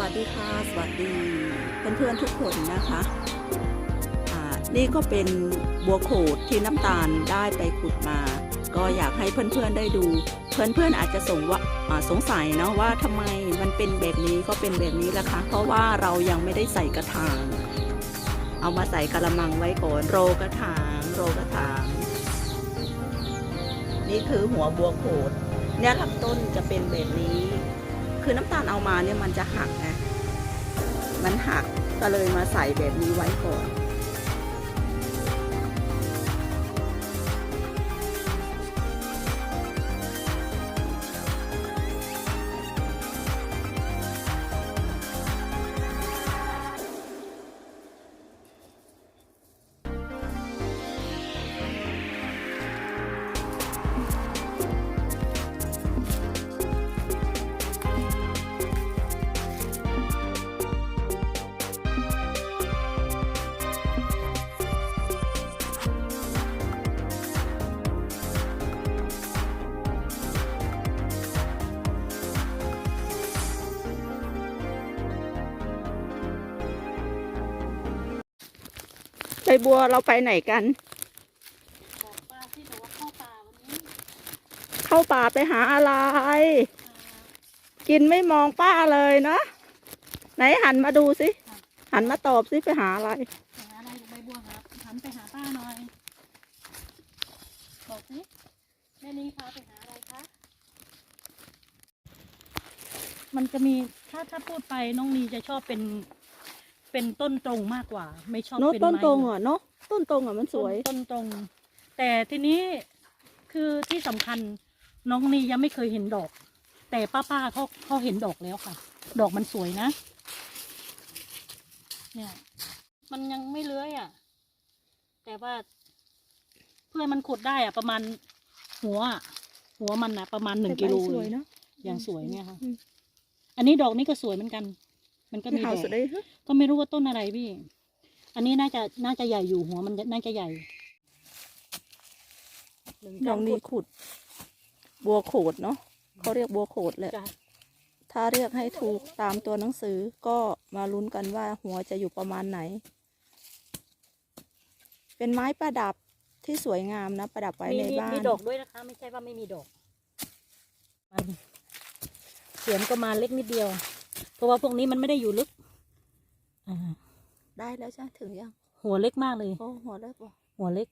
วัสดีค่ะ สวัสดีเพื่อนๆทุกคนนะคะนี่ก็เป็นบัวโขดที่น้ำตาลได้ไปขุดมา ก็อยากให้เพื่อนๆได้ดู เพื่อนๆอาจจะสงว่าอ่าสงสัยเนาะว่าทำไมมันเป็นแบบนี้ก็เป็นแบบนี้ละคะ เพราะว่าเรายังไม่ได้ใส่กระถาง เอามาใส่กระมังไว้ก่อนโรกระถางโรกระถาง นี่คือหัวบัวโขดเนี่ยลำต้นจะเป็นแบบนี้ คือน้ำตาลเอามาเนี่ยมันจะหักนะมันหักก็เลยมาใส่แบบนี้ไว้ก่อน บัวเราไปไหนกันเข้าป่าวันนี้เข้าป่าไปหาอะไร กินไม่มองป้าเลยนะ ไหนหันมาดูสิ หันมาตอบสิไปหาอะไร หาอะไรใบบัวหาหันไปหาป้าหน่อย บอกสิแม่นี้พาไปหาอะไรคะ มันจะมีถ้าถ้าพูดไปน้องนีจะชอบเป็น เป็นต้นตรงมากกว่า ไม่ชอบเนอะเป็นต้นไม้ตรงอะเนอะต้นตรงอะมันสวย ต้นต้นตรง แต่ทีนี้คือที่สำคัญน้องนียังไม่เคยเห็นดอก แต่ป้าป้าเขาเขาเห็นดอกแล้วค่ะ ดอกมันสวยนะ เนี่ย มันยังไม่เลื้อยอะ แต่ว่า เพื่อนมันขุดได้อะ ประมาณหัวอะหัวมันอะประมาณหนึ่งกิโลสเลวยยเนาะอย่างสวยเนี่ยค่ะ อืมอันนี้ดอกนี้ก็สวยเหมือนกัน มันก็มีหาดอกสุดเลยฮะก็ไม่รู้ว่าต้นอะไรพี่ อันนี้น่าจะน่าจะใหญ่อยู่หัวมันน่าจะใหญ่ น้องนี่ขุด บัวโขดเนาะเขาเรียกบัวโขดแหละจ้ะ ถ้าเรียกให้ถูกตามตัวหนังสือก็มาลุ้นกันว่าหัวจะอยู่ประมาณไหน เป็นไม้ประดับที่สวยงามนะ ประดับไว้มีในมีบ้าน มีดอกด้วยนะคะ ไม่ใช่ว่าไม่มีดอกมันเสียมก็มาเล็กนิดเดียว เพราะว่าพวกนี้มันไม่ได้อยู่ลึกอ่าได้แล้วใช่ไหมถึงยังหัวเล็กมากเลย โอ้หัวเล็กว่ะหัวเล็ก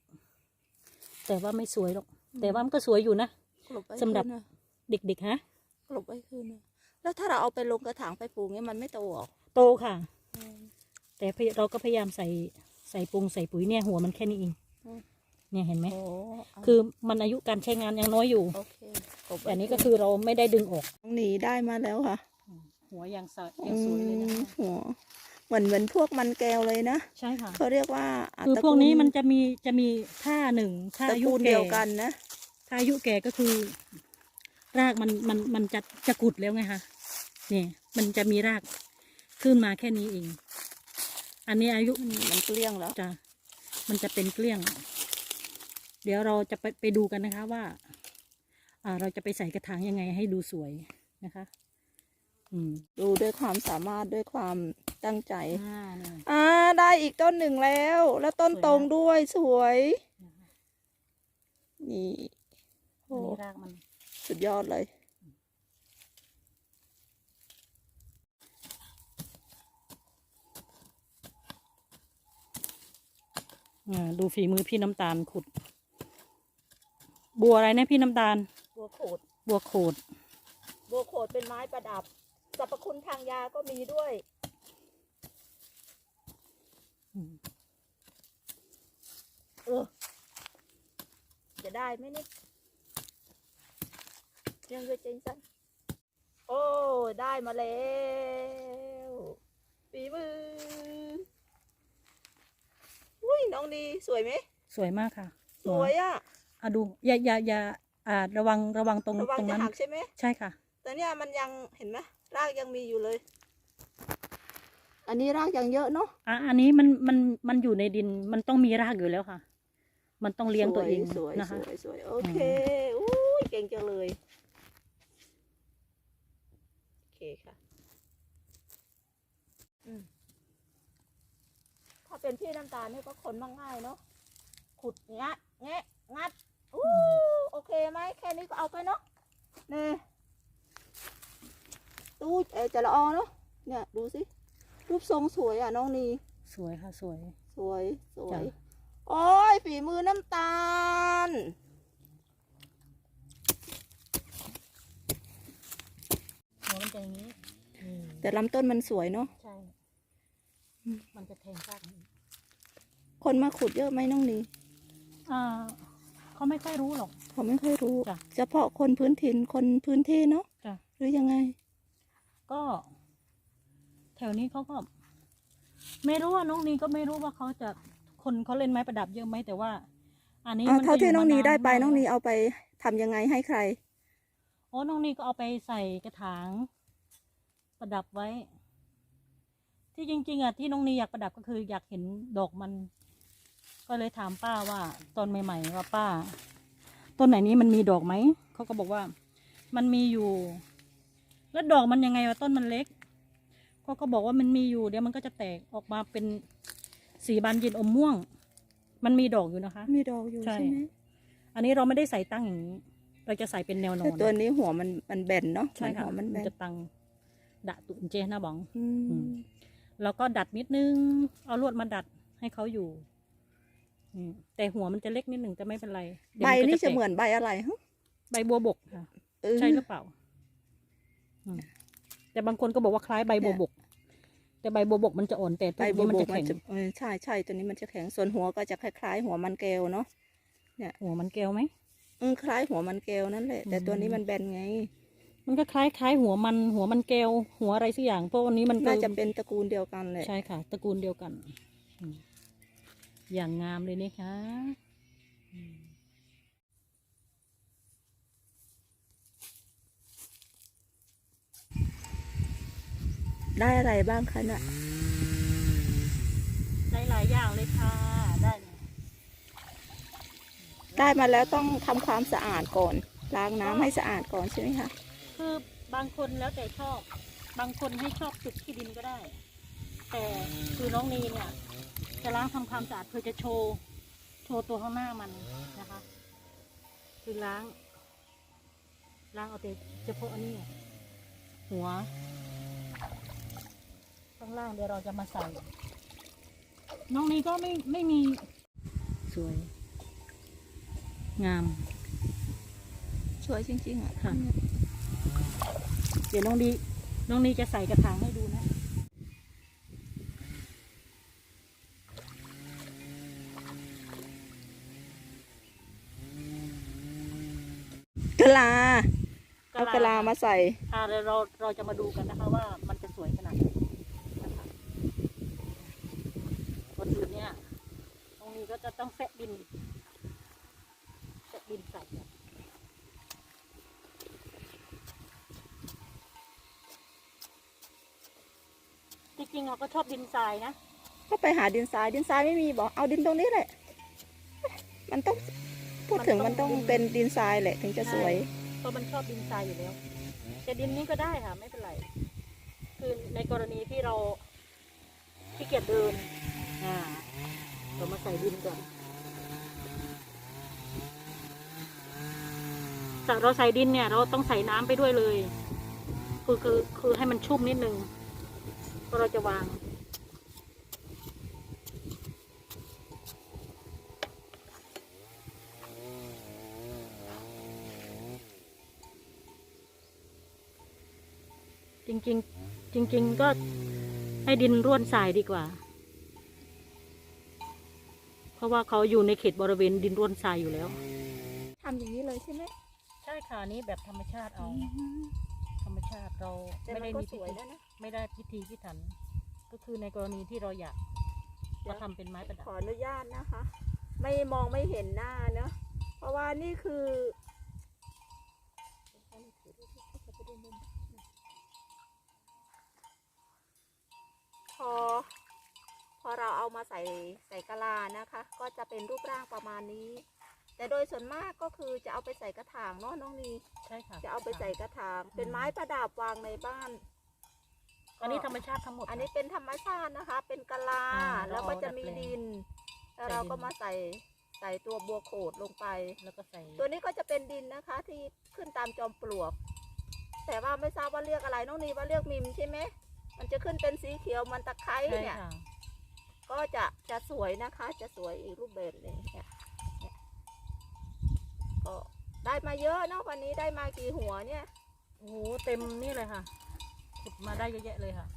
แต่ว่าไม่สวยหรอก แต่ว่ามันก็สวยอยู่นะกลบไว้สำหรับคืนน่ะเด็กๆฮะ กลบไว้คืนน่ะแล้วถ้าเราเอาไปลงกระถางไปปลูกเนี่ยมันไม่โตหรอโตค่ะแต่พยเราก็พยายามใส่ใส่ปรุงใส่ปุ๋ยเนี่ยหัวมันแค่นี้เองเนี่ยเห็นไหม โอ้คือมันอายุการใช้งานยังน้อยอยู่ โอเคกลบไว้แต่อันนี้ก็คือเราไม่ได้ดึงออก น้องหนีได้มาแล้วค่ะ หัวยังสวยยังสวยเลยนะอืมคะหัวเหมือนเหมือนพวกมันแก้วเลยนะใช่ค่ะเขาเรียกว่าะคือตระพวกนี้ลมันจะมีจะมีท่าหนึ่งถ้าตระอายุกูลแก่เดียวกันนะถ้าอายุแก่ก็คือ รากมันมันมันจะจะกุดแล้วไงคะเนี่ยมันจะมีรากขึ้นมาแค่นี้เอง อันนี้อายุอืมมันเกลี้ยงแล้วจะมันจะเป็นเกลี้ยง เดี๋ยวเราจะไปไปดูกันนะคะว่า อ่าเราจะไปใส่กระถางยังไงให้ดูสวยนะคะอืม ดูด้วยความสามารถด้วยความตั้งใจ อ่าเนี่ยอ่าได้อีกต้นหนึ่งแล้ว แล้วต้นสวยนะตรงด้วยสวยนะคะนี่อัโอ้นนี้รากมัน สุดยอดเลยอ่าดูฝีมือพี่น้ำตาลขุด บัวอะไรนะพี่น้ำตาล บัวโขด บัวโขด บัวโขดเป็นไม้ประดับ สรรพคุณทางยาก็มีด้วยอืมเออจะได้ไหมนี่ยังเยอะจริงจังโอ้ ได้มาแล้วฝีมืออุ้ยน้องดีสวยไหม สวยมากค่ะสวยอะอะดู อย่าอย่าอย่าอ่าระวังระวังตรงระวังตรงจะนั้นหักใช่ไหมใช่ค่ะ แต่เนี่ยมันยังเห็นไหม รากยังมีอยู่เลย อันนี้รากยังเยอะเนาะอะอันนี้มันมันมันอยู่ในดินมันต้องมีรากอยู่แล้วค่ะ มันต้องเลี้ยงตัวเองสวยนะสคะวยสวยโอเคอุ้ยเก่งจังเลยโอเคค่ะอืมถ้าเป็นพี่น้ำตาลนี่ก็คนมากง่ายเนาะขุดงะแงะงัดอู้โอเคไหมแค่นี้ก็เอาไปเนาะนี่ ตู้เออจะละออเนาะเนี่ยดูสิรูปทรงสวยอะน้องนีสวยค่ะสวย สวยสวยจ้ะโอ้ยฝีมือน้ำตาล หัวมันจะอย่างนี้อืมแต่ลำต้นมันสวยเนาะใช่อืมมันจะแทงรากนี้คนมาขุดเยอะไหมน้องนีอ่าเขาไม่ค่อยรู้หรอกเขาไม่ค่อยรู้จ้ะ เฉพาะคนพื้นถิ่นคนพื้นที่เนาะจ้ะหรือยังไง ก็ แถวนี้เขาก็ ไม่รู้ว่าน้องนีก็ไม่รู้ว่าเขาจะคนเขาเล่นไม้ประดับเยอะไหมแต่ว่า อันนี้อ่ามันเท่าก็ที่ยู่น้องนีมาาได้ไปมากน้องนีแล้วเอาไปทำยังไงให้ใคร โอ้น้องนีก็เอาไปใส่กระถาง ประดับไว้ ที่จริง ๆอะที่น้องนีอยากประดับก็คือ อยากเห็นดอกมัน ก็เลยถามป้าว่าตอนใหม่ ๆ ว่าป้า ต้นไหนนี้มันมีดอกไหมเขาก็บอกว่า มันมีอยู่ แล้วดอกมันยังไงวะต้นมันเล็กเขาก็บอกว่ามันมีอยู่เดี๋ยวมันก็จะแตกออกมาเป็นสีบานเย็นอมม่วง มันมีดอกอยู่นะคะ มีดอกอยู่ใช่ ใช่ไหมอันนี้เราไม่ได้ใส่ตั้งอย่างนี้ เราจะใส่เป็นแนวนอแต่นตัวนี้หัวมันมันแบนเนาะใช่ค่ะหัวมันแบมันนจะตังดะตุนเจนะบอง อืมอืมแล้วก็ดัดนิดนึง เอาลวดมาดัดให้เขาอยู่อืมแต่หัวมันจะเล็กนิดหนึ่งแต่ไม่เป็นไรเดี๋ยวใบก็นี่จะแตกเหมือนใบอะไรฮะใบบัวบกค่ะ เออใช่หรือเปล่าอืม แต่บางคนก็บอกว่าคล้ายใบบัวบก แต่ใบบัวบกมันจะอ่อนแต่ใบตัวบัวนี้มันบจะกมันแข็งจะเออใช่ใช่ตัวนี้มันจะแข็งส่วนหัวก็จะคล้ายๆ หัวมันแก้วเนาะหัวมันแก้วไหม อืมคล้ายหัวมันแก้วนั่นแหละ แต่อืมตัวนี้มันแบนไง มันก็คล้ายคล้ายหัวมันหัวมันแก้วหัวอะไรสักอย่างเพราะวันนี้มันก็น่าจะเป็นตระกูลเดียวกันเลย ใช่ค่ะ ตระกูลเดียวกันอืมอย่างงามเลยนะคะ ได้อะไรบ้างคะเนี่ยได้หลายอย่างเลยค่ะ ได้เลยได้มาแล้วต้องทำความสะอาดก่อน ล้างน้ำให้สะอาดก่อนใช่ไหมคะคือบางคนแล้วแต่ชอบ บางคนให้ชอบจุดที่ดินก็ได้ แต่คือน้องนีเนี่ย จะล้างทำความสะอาดเพื่อจะโชว์ โชว์ตัวข้างหน้ามันนะคะ คือล้าง ล้างเอาแต่เฉพาะอันนี้อะหัว ข้างล่างเดี๋ยวเราจะมาใส่ น้องนีก็ไม่ไม่มี สวย งาม สวยจริงๆอะค่ะ เดี๋ยวน้องดี น้องนีจะใส่กระถางให้ดูนะ กะลาเอากะลามาใส่อ่าเดี๋ยวเราเราจะมาดูกันนะคะว่ามันจะสวยขนาดไหนนะคะก่อนอื่นเนี่ยตรงนี้ ก็จะต้องแซะดินแซะดินใส่ก่อนจริงๆเราก็ชอบดินทรายนะ ก็ไปหาดินทรายดินทรายไม่มีบอกเอาดินตรงนี้แหละ มันต้องพูดถึงมัมันนต้ต้อองงเป็นดินทรายแหละถึงจะสวย เพราะมันชอบดินทรายอยู่แล้ว แต่ดินนี้ก็ได้ค่ะไม่เป็นไร คือในกรณีที่เราขี้เกียจเดินอ่า เรามาใส่ดินก่อนแต่เราใส่ดินเนี่ย เราต้องใส่น้ำไปด้วยเลย คือคือคือให้มันชุ่มนิดนึงก็เราจะวาง จริง ๆ จริง ๆ ก็ให้ดินร่วนทรายดีกว่า เพราะว่าเขาอยู่ในเขตบริเวณดินร่วนทรายอยู่แล้ว ทำอย่างนี้เลยใช่ไหมใช่ค่ะนี่แบบธรรมชาติเอา ธรรมชาติเราแต่ไม่มันได้ก็มีสพิวยธีแล้วนะ ไม่ได้พิธีพิถัน ก็คือในกรณีที่เราอยากจะทำเป็นไม้ประดัขบออนุญาตนะคะ ไม่มองไม่เห็นหน้าเนอะเพราะว่านี่คือพอพ อเราเอามาใส่ใส่กะลานะคะ ก็จะเป็นรูปร่างประมาณนี้ แต่โดยส่วนมากก็คือจะเอาไปใส่กระถางเนาะน้องนีใช่ค่ะจะเอาไปใส่กระถางเป็นไม้ประดับวางในบ้านก็อันนี้ธรรมชาติทั้งหมด อันนี้เป็นธรรมชาตินะคะ เป็นกะลาอ่าแล้วก็เราเอาจะมีดัดแปลง ดิน แล้วใส่เราดินก็มาใส่ใส่ตัวบัวโขดลงไป แล้วก็ใส่ตัวนี้ก็จะเป็นดินนะคะที่ขึ้นตามจอมปลวก แต่ว่าไม่ทราบว่าเรียกอะไรน้องนีว่าเรียกมิมใช่ไหมมันจะขึ้นเป็นสีเขียวมันตะไคร้ใช่เนี่ย ค่ะ ก็จะจะสวยนะคะ จะสวยอีกรูปแบบหนึงเนี่ยเนี่ยก็ได้มาเยอะเนาะวันนี้ได้มากี่หัวเนี่ยโอ้โหเต็มนี่เลยค่ะขุดมาได้เยอะแยะเลยค่ะ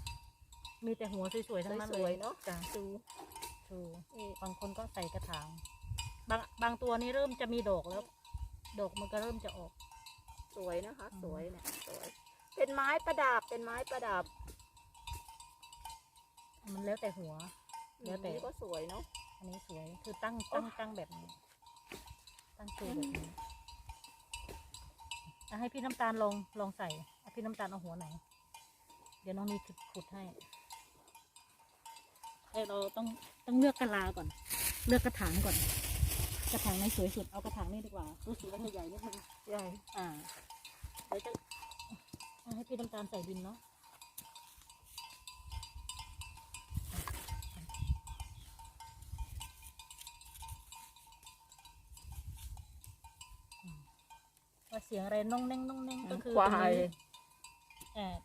มีแต่หัวสวยๆทั้งนั้นสเลวยยๆเนาะจ้ะดูถูกนี่บางคนก็ใส่กระถาง บางบางตัวนี่เริ่มจะมีดอกแล้ว ดอกมันก็เริ่มจะออก สวยนะคะอืมสวยเนี่ยสวย เป็นไม้ประดับเป็นไม้ประดับ มันแล้วแต่หัว แล้วแต่นี่ก็สวยเนาะอันนี้สวย คือตั้งตั้งตั้งแบบนี้ ตั้งตัวแบบนี้อะให้พี่น้ำตาลลองลองใส่อะพี่น้ำตาลเอาหัวไหน เดี๋ยวน้องนี่ขุดให้เอ้ยเราต้องต้องเลือกกะลาก่อน เลือกกระถางก่อน กระถางไหนสวยสุด เอากระถางนี่ดีกว่า รู้สึกว่าจะใหญ่นิดนึง ใหญ่อ่าเดี๋ยวจะเอาให้พี่น้ำตาลใส่ดินเนาะ สียงอะไรน้องเน่งน้องเน่งก็คือควาตรงยนี้เอ่อ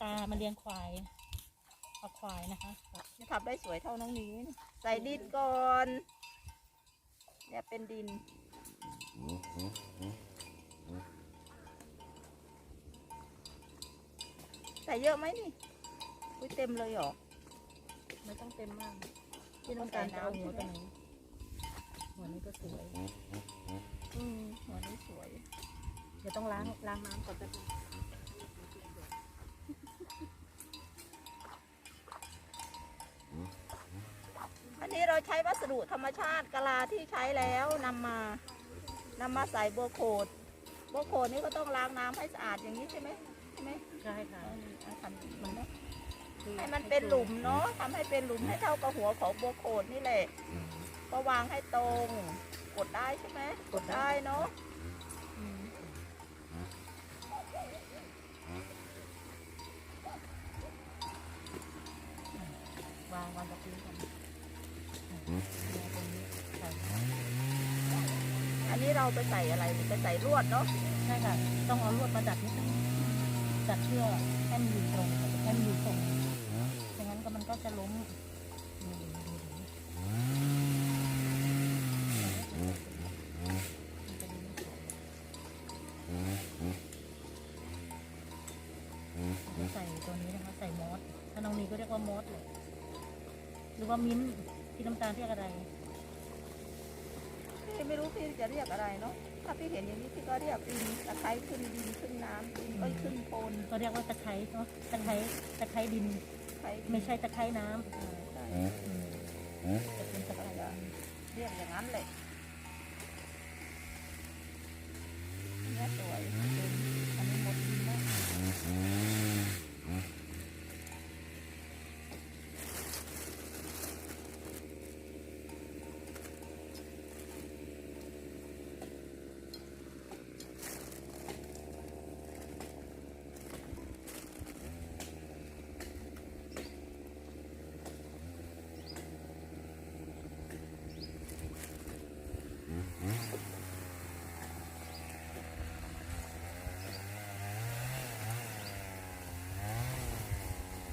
ตามาเลี้ยงควายเอาควายนะคะจะทำได้สวยเท่าน้องนี้นี่ใส่ดินก่อนเนี่ยเป็นดินใส่เยอะไหมนี่อุ้ยเต็มเลยเหรอไม่ต้องเต็มมากพี่น้ำตาลจะเอาหัวตรงนี้หัวนี้ก็สวย อืมหัวนี้สวย เดี๋ยวต้องล้างล้างน้ำก่อนแป๊บนึงอันนี้เราใช้วัสดุธรรมชาติกะลาที่ใช้แล้วนำมานำมาใส่บัวโขดบัวโขดนี่ก็ต้องล้างน้ำให้สะอาดอย่างนี้ใช่ไหมใช่ไหมใช่ค่ะเอาทำอย่างนี้เนะให้มันเป็นหลุมเนาะทำให้เป็นหลุมให้เท่ากับหัวของบัวโขดนี่แหละก็วางให้ตรง กดได้ใช่ไหมกดได้เนาะ วางวางกับพื้นก่อนวางตรงนี้ใส่อันนี้เราไปใส่อะไรไปใส่ลวดเนาะใช่ค่ะ ต้องเอาลวดมาดัดนิดนึงดัดเพื่อให้มันอยู่ตรงให้มันอยู่ตรงไม่งั้นก็มันก็จะล้มดูดูดู ว่ามิ้นท์ที่น้ำตาลเรียกอะไร พี่ไม่รู้พี่จะเรียกอะไรเนาะ ถ้าพี่เห็นอย่างนี้พี่ก็เรียกดินตะไคร้ขึ้นดินขึ้นน้ำดินเอ้ยขึ้นโพนก็เรียกว่าตะไคร้เนาะตะไคร้ตะไคร้ดิน ไคร้ไม่ใช่ตะไคร้น้ำอ่าใช่อืมจะเป็นตะไคร้ดินเรียกอย่างนั้นเลยเนี่ยสวยเป็นอันนี้หมดดินแล้ว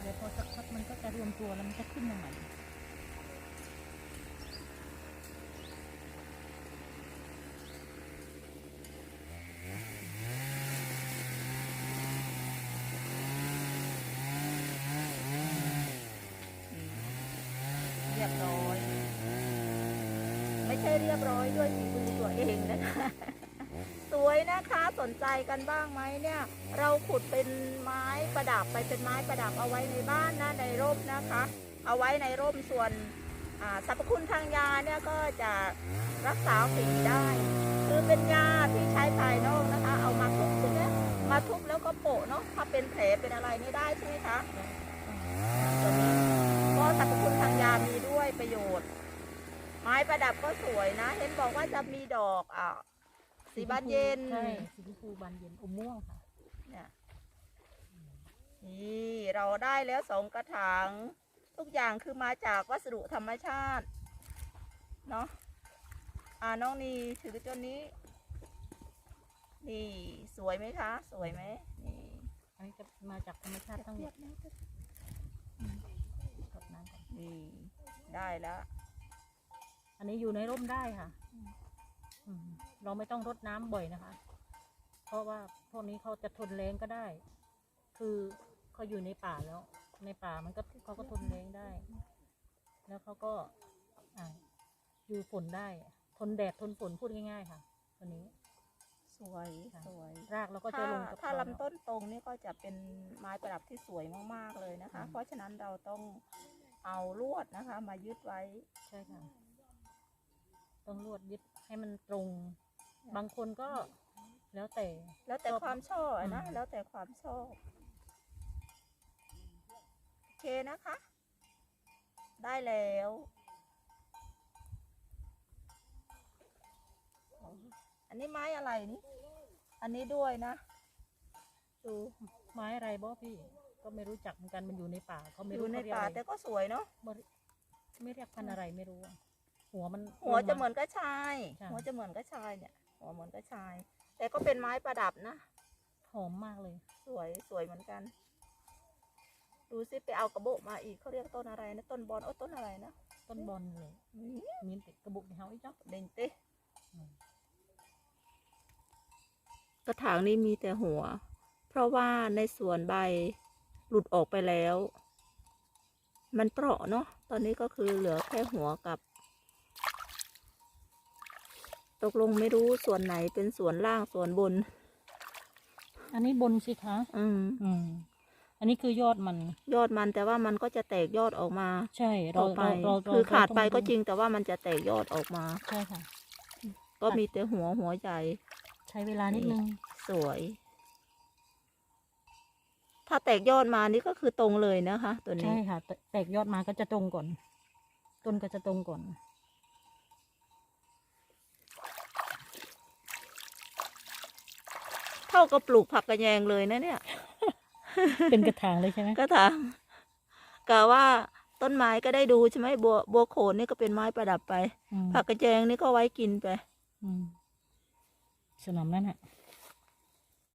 เดี๋ยวพอสักพักมันก็จะรวม ตัวแล้วมันจะขึ้นมาใหม่เรียบร้อย ไม่ใช่เรียบร้อยด้วยฝีมือตัวเองนะคะ สวยนะคะสนใจกันบ้างไหมเนี่ย เราขุดเป็นไม้ประดับไปเป็นไม้ประดับเอาไว้ในบ้านนะในร่มนะคะ เอาไว้ในร่มส่วนอ่าสรรพคุณทางยาเนี่ยก็จะรักษาฝีได้ คือเป็นยาที่ใช้ภายนอกนะคะ เอามาทุบใช่ไหมมาทุบแล้วก็โปะเนาะถ้าเป็นแผลเป็นอะไรนี่ได้ใช่ไหมคะตัวนี้ก็สรรพคุณทางยามีด้วยประโยชน์ ไม้ประดับก็สวยนะ เห็นบอกว่าจะมีดอกอ่า สีบานเย็นใช่สีชมพูบานเย็นอมม่วงค่ะเนี่ยนี่เราได้แล้วสองกระถางทุกอย่างคือมาจากวัสดุธรรมชาติเนาะอ่าน้องนีถือตัวนี้ นี่ สวยไหมคะ สวยไหมนี่อันนี้จะมาจากธรรมชาติทั้งหมดกดน้ำก่อนนี่ได้แล้ว อันนี้อยู่ในร่มได้ค่ะอืม เราไม่ต้องรดน้ำบ่อยนะคะ เพราะว่าพวกนี้เขาจะทนแรงก็ได้ คือเขาอยู่ในป่าแล้ว ในป่ามันก็เขาก็ทนแรงได้ แล้วเขาก็อ่าอยู่ฝนได้ ทนแดดทนฝนพูดง่าย ๆ ค่ะตัวนี้ สวยค่ะ สวยรากเราก็จะถ้าลงกับถ้าเขลำต้นตรงนี่ก็จะเป็นไม้ประดับที่สวยมากๆเลยนะคะ อืม เพราะฉะนั้นเราต้องเอาลวดนะคะ มายึดไว้ ใช่ค่ะ ต้องลวดยึด ให้มันตรง บางคนก็แล้วแต่ แล้วแต่ชอบความชอบอะนะอืมแล้วแต่ความชอบ โอเคนะคะ ได้แล้ว อันนี้ไม้อะไรนี่ อันนี้ด้วยนะ ดูไม้อะไรบ่พี่ ก็ไม่รู้จักเหมือนกันมันอยู่ในป่าเขาไม่อรู้ยู่ในเขเรียกป่าอะไรแต่ก็สวยเนาะบ่ไม่เรียกพันธุ์อะไรไม่รู้อะ หัวมันหัวจะลงาเหมือนกระชายใช่หัวจะเหมือนกระชายเนี่ย หัวเหมือนกระชาย แต่ก็เป็นไม้ประดับนะ หอมมากเลย สวยสวยเหมือนกัน ดูสิไปเอากระโบะมาอีกเขาเรียกต้นอะไรนะ ต้นบอลโอ้ต้นอะไรนะ ต้นบอลเลยอืมมีติดกระบุกในเฮาอีกเจ้าเด่นเต้อืมกระถางนี้มีแต่หัว เพราะว่าในส่วนใบหลุดออกไปแล้ว มันเปราะเนาะ ตอนนี้ก็คือเหลือแค่หัวกับ ตกลงไม่รู้ส่วนไหนเป็นส่วนล่างส่วนบน อันนี้บนสิคะอืมอืมอันนี้คือยอดมัน ยอดมันแต่ว่ามันก็จะแตกยอดออกมา ใช่เราต่อไปเราเราคือขาดไปเต้องก็จริงแต่ว่ามันจะแตกยอดออกมา ใช่ค่ะ ก็มีแต่หัวหัวใหญ่ใช้เวลานิดนึง สวย ถ้าแตกยอดมานี่ก็คือตรงเลยนะคะ ตัวนี้ ใช่ค่ะ แตแตกยอดมาก็จะตรงก่อน ต้นก็จะตรงก่อน ท่ากับปลูกผักกระแยงเลยนะเนี่ย เป็นกระถางเลยใช่ไหมก็ถามกะว่าต้นไม้ก็ได้ดูใช่ไหมบัวบัวโขนนี่ก็เป็นไม้ประดับไป อืมผักกระแยงนี่ก็ไว้กินไป อืมสนามนั่นอะ